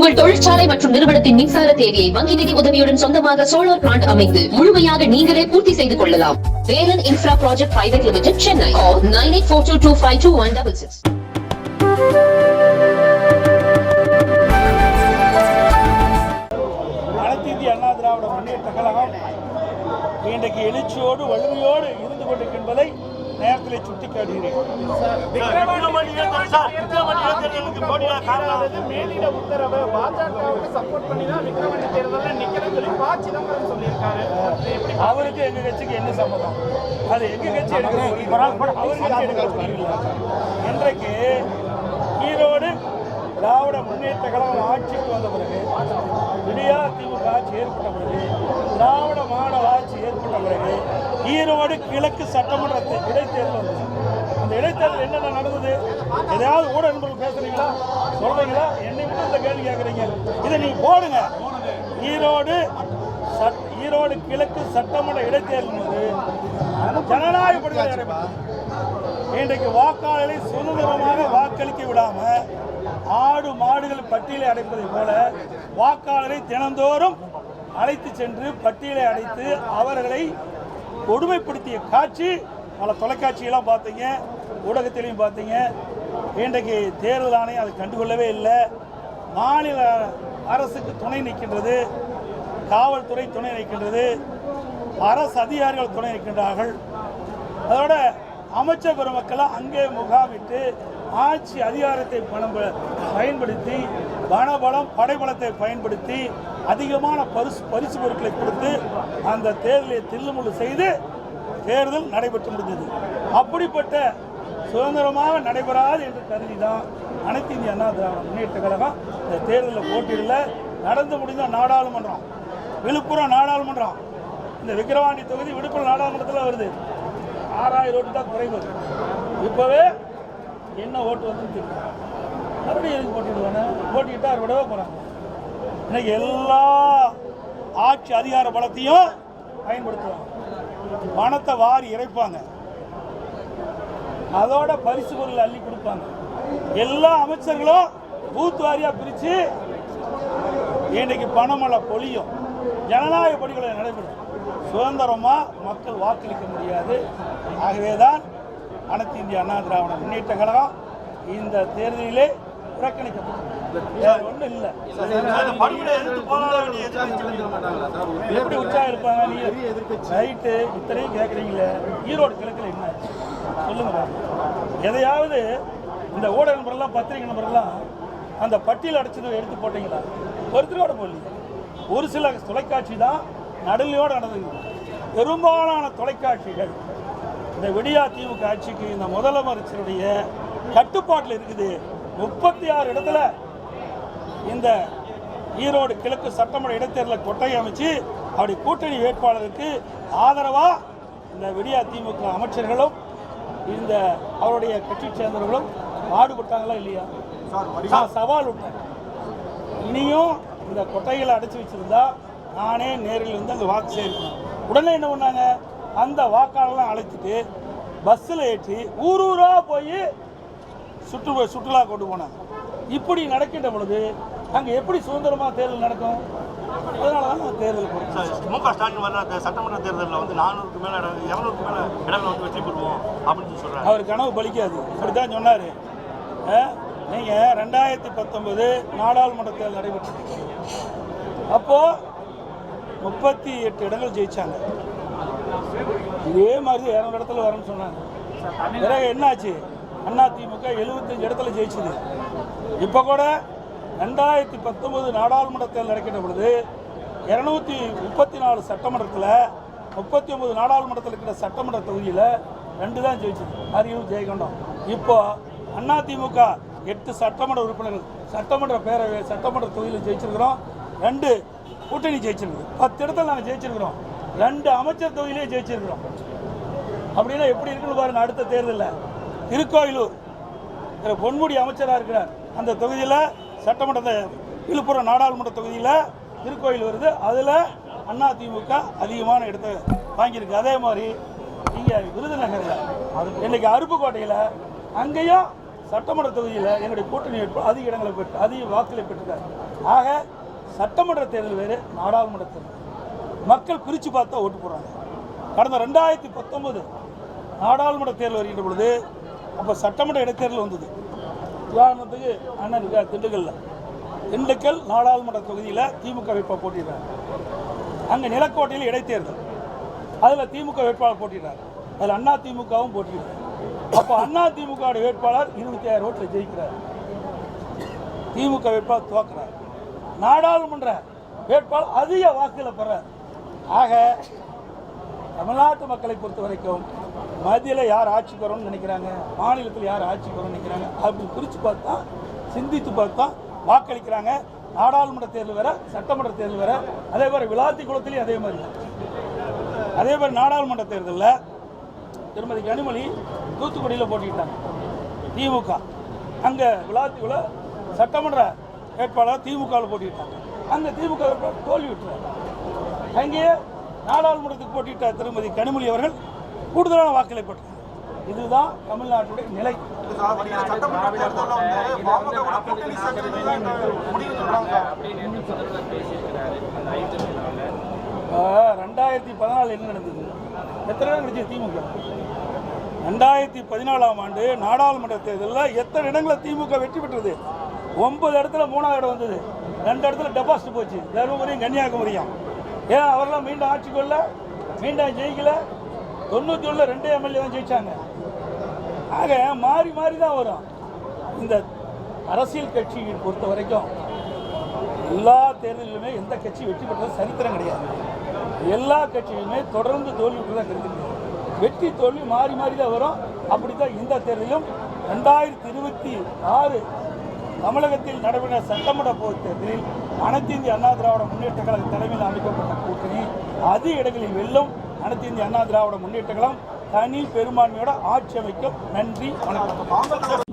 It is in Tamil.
உங்கள் தொழிற்சாலை மற்றும் நிறுவனத்தின் மின்சார தேவையை வங்கி நிதி உதவியுடன் சொந்தமாக சோலார் பிளான்ட் அமைத்து முழுமையாக நீங்களே பூர்த்தி செய்து கொள்ளலாம். Velan infra project private limited Chennai nine eight four two two five two one double six அனைத்து இந்திய அண்ணா திராவிட முன்னேற்ற கழகம் இன்றைக்கு எழுச்சியோடு வலிமையோடு இருந்து கொண்டிருக்கின்றதை நேரத்தில் சுட்டிக்காட்டுகிறேன். அதாவது மேலிட உத்தரவு. பாஜகவுக்கு சப்போர்ட் பண்ணி தான் விக்ரவாண்டி தேர்தலில் நிக்கிறேன்னு சொல்லி ப சிதம்பரம் சொல்லியிருக்காரு. அவருக்கு எங்க கட்சிக்கு என்ன சம்மதம்? அது எங்க கட்சி? இன்றைக்கு ஈரோடு திராவிட முன்னேற்ற கழகம் ஆட்சிக்கு வந்த பிறகு விடியா திமுக ஆட்சி ஏற்பட்ட பிறகு திராவிட மாடல் ஆட்சி ஏற்பட்ட பிறகு ஈரோடு கிழக்கு சட்டமன்ற இடைத்தேர்தல் இடைத்தேர்தல் என்னென்ன நடந்தது? எதையாவது ஊட நண்பர்கள் பேசுறீங்களா? சொல்றீங்களா? என்னை மட்டும் இந்த கேள்வி கேட்குறீங்க. இதை நீங்க போடுங்க. ஈரோடு சட்- ஈரோடு கிழக்கு சட்டமன்ற இடைத்தேர்தல் போது ஜனநாயக படுகொலை இன்றைக்கு வாக்காளர்களை சுதந்திரமாக வாக்களிக்க விடாம ஆடு மாடுகள் பட்டியலை அடைப்பதை போல வாக்காளரை தினந்தோறும் அழைத்து சென்று பட்டியலை அடைத்து அவர்களை கொடுமைப்படுத்திய காட்சி பல தொலைக்காட்சியெல்லாம் பார்த்தீங்க. ஊடகத்திலையும் பார்த்தீங்க. இன்றைக்கு தேர்தல் ஆணையம் அதை கண்டுகொள்ளவே இல்லை. மாநில அரசுக்கு துணை நிற்கின்றது. காவல்துறை துணை நிற்கின்றது. அரசு அதிகாரிகள் துணை நிற்கின்றார்கள். அதோட அமைச்சர் பெருமக்களை அங்கே முகாமிட்டு ஆட்சி அதிகாரத்தை பணம் ப- பயன்படுத்தி பணபலம் படைபலத்தை பயன்படுத்தி அதிகமான பரிசு பரிசு பொருட்களை கொடுத்து அந்த தேர்தலை தில்லுமுள்ளு செய்து தேர்தல் நடைபெற்று முடிந்தது. அப்படிப்பட்ட சுதந்திரமாக நடைபெறாது என்று கருதி தான் அனைத்து இந்திய அண்ணா திராவிட முன்னேற்ற கழகம் இந்த தேர்தலில் போட்டியிடல. நடந்து முடிந்த நாடாளுமன்றம் விழுப்புரம் நாடாளுமன்றம் இந்த விக்கிரவாண்டி தொகுதி விழுப்புரம் நாடாளுமன்றத்தில் வருது. ஆறாயிரம் ஓட்டு தான் குறைவு. இப்போவே என்ன ஓட்டு வந்து மறுபடியும் எதுக்கு போட்டிடுவானே போட்டிக்கிட்டா அவர் விடவே போகிறாங்க இன்னைக்கு எல்லா ஆட்சி அதிகார பலத்தையும் பயன்படுத்துவாங்க. பணத்தை வாரி இறைப்பாங்க. அதோட பரிசு பொருள் அள்ளி கொடுப்பாங்க. எல்லா அமைச்சர்களும் பூத் வாரியா பிரித்து இன்னைக்கு பணமழை பொழியும். ஜனநாயக படுகொலை நடைபெறும். சுதந்திரமா மக்கள் வாக்களிக்க முடியாது. ஆகவே தான் அனைத்து இந்திய அண்ணா திராவிட முன்னேற்ற கழகம் இந்த தேர்தலிலே புறக்கணிக்கப்பட்டது ஒன்றும் இல்லை. எப்படி உற்சாகம் இருப்பாங்க? நீ ரைட்டு இத்தனையும் கேட்குறீங்களே ஈரோடு கிழக்கில் என்ன? சொல்லுங்க. எதையாவது இந்த ஊடக நண்பர்கள்லாம் பத்திரிகை நண்பர்கள்லாம் அந்த பட்டியல் அடைச்சதை எடுத்து போட்டீங்களா? ஒருத்தரோட போடல ஒரு சில தொலைக்காட்சி தான் நடுநிலையோடு நடந்தது. பெரும்பாலான தொலைக்காட்சிகள் இந்த விடியா திமுக ஆட்சிக்கு இந்த முதலமைச்சருடைய கட்டுப்பாட்டில் இருக்குது. முப்பத்தி ஆறு இடத்துல இந்த ஈரோடு கிழக்கு சட்டமன்ற இடைத்தேர்தலில் கொட்டை அமைச்சு அப்படி கூட்டணி வேட்பாளருக்கு ஆதரவாக இந்த விடியா திமுக அமைச்சர்களும் இந்த அவருடைய கட்சி சேர்ந்தவர்களும் பாடுபட்டாங்களா இல்லையா? நான் சவால் விட்டேன் இனியும் இந்த கொட்டைகளை அடைச்சி வச்சிருந்தா நானே நேரில் வந்து அங்கே வாக்கு சேர்க்கணும். உடனே என்ன பண்ணாங்க? அந்த வாக்காளர்லாம் அழைச்சிட்டு பஸ்ஸில் ஏற்றி ஊர் ஊராக போய் சுற்று சுற்றுலா கொண்டு போனாங்க. இப்படி நடக்கின்ற பொழுது அங்கே எப்படி சுதந்திரமாக தேர்தல் நடக்கும்? அதனால தான் நான் தேர்தல் போகிறேன் மு க ஸ்டாலின் வர சட்டமன்ற தேர்தலில் வந்து நானூறுக்கு மேலே இரநூறுக்கு மேலே இடங்களை வந்து வெற்றி பெறுவோம் அப்படின்னு சொல்லி சொல்கிறாங்க அவர் கனவு பலிக்காது. இப்படி தான் சொன்னார் நீங்கள் ரெண்டாயிரத்தி பத்தொன்பது நாடாளுமன்ற தேர்தல் நடைபெற்றது. அப்போது முப்பத்தி எட்டு இடங்கள் ஜெயிச்சாங்க. இதே மாதிரி இரநூறு இடத்துல வரணும்னு சொன்னாங்க. பிறகு என்னாச்சு? அண்ணா திமுக எழுபத்தஞ்சு இடத்துல ஜெயிச்சது. இப்போ கூட ரெண்டாயிரத்தி பத்தொன்பது நாடாளுமன்ற தேர்தல் நடக்கின்ற பொழுது இரநூத்தி முப்பத்தி நாலு சட்டமன்றத்தில் முப்பத்தி ஒன்பது நாடாளுமன்றத்தில் இருக்கிற சட்டமன்ற தொகுதியில் ரெண்டு தான் ஜெயிச்சது. அரியலூர் ஜெயகொண்டம். இப்போ அண்ணா திமுக எட்டு சட்டமன்ற உறுப்பினர்கள் சட்டமன்ற பேரவை சட்டமன்ற தொகுதியில் ஜெயிச்சிருக்கிறோம். ரெண்டு கூட்டணி ஜெயிச்சிருக்கு பத்து இடத்துல நாங்கள் ஜெயிச்சிருக்கிறோம். ரெண்டு அமைச்சர் தொகுதியிலே ஜெயிச்சிருக்கிறோம். அப்படின்னா எப்படி இருக்குன்னு பாருங்க அடுத்த தேர்தலில். திருக்கோயிலூர் பொன்முடி அமைச்சராக இருக்கிறார். அந்த தொகுதியில் சட்டமன்றத்தை விழுப்புரம் நாடாளுமன்ற தொகுதியில் திருக்கோயில் வருது. அதில் அண்ணா அதிகமான இடத்தை வாங்கியிருக்கு. அதே மாதிரி இங்கே விருதுநகரில் இன்னைக்கு அருப்புக்கோட்டையில் அங்கேயும் சட்டமன்ற தொகுதியில் எங்களுடைய கூட்டணி வேட்பு அதிக இடங்களை பெற்று அதிக வாக்குகளை பெற்றிருக்காரு. ஆக சட்டமன்ற தேர்தல் வேறு நாடாளுமன்ற தேர்தல். மக்கள் பிரித்து பார்த்தா ஓட்டு போடுறாங்க. கடந்த ரெண்டாயிரத்தி பத்தொம்போது நாடாளுமன்ற தேர்தல் வருகின்ற பொழுது அப்போ சட்டமன்ற இடைத்தேர்தல் வந்தது. உதாரணத்துக்கு அண்ணன் இருக்கா திண்டுக்கல்ல. திண்டுக்கல் நாடாளுமன்ற தொகுதியில் திமுக வேட்பாளர் போட்டிடுறாங்க அங்கே நிலக்கோட்டையில் இடைத்தேர்தல். அதில் திமுக வேட்பாளர் போட்டிடுறாரு அதில் அண்ணா திமுகவும் போட்டிடுறாரு அப்போ அண்ணா திமுக வேட்பாளர் இருபத்தி ஆயிரம் ஓட்டில் ஜெயிக்கிறார். திமுக வேட்பாளர் துவக்கிறார். நாடாளுமன்ற வேட்பாளர் அதிக வாக்குகளை பெறார். ஆக தமிழ்நாட்டு மக்களை பொறுத்த வரைக்கும் மத்தியில் யார் ஆட்சிக்கு வரும்னு நினைக்கிறாங்க? மாநிலத்தில் யார் ஆட்சிக்கு வரும்னு நினைக்கிறாங்க? அப்படி பிரித்து பார்த்தா சிந்தித்து பார்த்தா வாக்களிக்கிறாங்க. நாடாளுமன்ற தேர்தல் வேற சட்டமன்ற தேர்தல் வேற அதே மாதிரி விளாத்தி குளத்திலையும் அதே மாதிரி. அதே மாதிரி நாடாளுமன்ற தேர்தலில் திருமதி கனிமொழி தூத்துக்குடியில் போட்டிக்கிட்டாங்க திமுக. அங்கே விளாத்திக்குள்ள சட்டமன்ற வேட்பாளர் திமுகவில் போட்டிக்கிட்டாங்க அங்கே திமுக வேட்பாளர் தோல்வி விட்டுறாங்க அங்கேயே நாடாளுமன்றத்துக்கு போட்டியிட்ட திருமதி கனிமொழி அவர்கள் கூடுதலான வாக்களை பெற்றார். இதுதான் தமிழ்நாட்டுடைய நிலை. ரெண்டாயிரத்தி பதினாலு என்ன நடந்தது? எத்தனை இடம் கிடைச்சது திமுக? ரெண்டாயிரத்தி பதினாலாம் ஆண்டு நாடாளுமன்ற தேர்தலில் எத்தனை இடங்களை திமுக வெற்றி பெற்றது? ஒன்பது இடத்துல மூணாவது இடம் வந்தது. ரெண்டு இடத்துல டெபாசிட் போச்சு. தருமபுரியும் கன்னியாகுமரியும். ஏன் அவரெல்லாம் மீண்டும் ஆட்சி கொள்ள மீண்டும் ஜெயிக்கல? தொண்ணூற்றி ஒன்றில் ரெண்டு எம்எல்ஏ தான் ஜெயித்தாங்க ஆக மாறி மாறி தான் வரும். இந்த அரசியல் கட்சியை பொறுத்த வரைக்கும் எல்லா தேர்தலிலுமே எந்த கட்சி வெற்றி பெற்றது சரித்திரம் கிடையாது. எல்லா கட்சியிலுமே தொடர்ந்து தோல்வி தான் கிடைக்கிறது வெற்றி தோல்வி மாறி மாறி தான் வரும். அப்படி தான் இந்த தேர்தலும் ரெண்டாயிரத்தி இருபத்தி ஆறு தமிழகத்தில் நடைபெற்ற சட்டமன்ற பொதுத் தேர்தலில் அனைத்து இந்திய அண்ணா திராவிட முன்னேற்ற கழக தலைமையில் அமைக்கப்பட்ட கூட்டணி அதிக இடங்களில் வெல்லும் அனைத்து இந்திய அண்ணா திராவிட முன்னேற்ற கழகம் தனி பெரும்பான்மையோட ஆட்சி அமைக்கும் நன்றி வணக்கம்.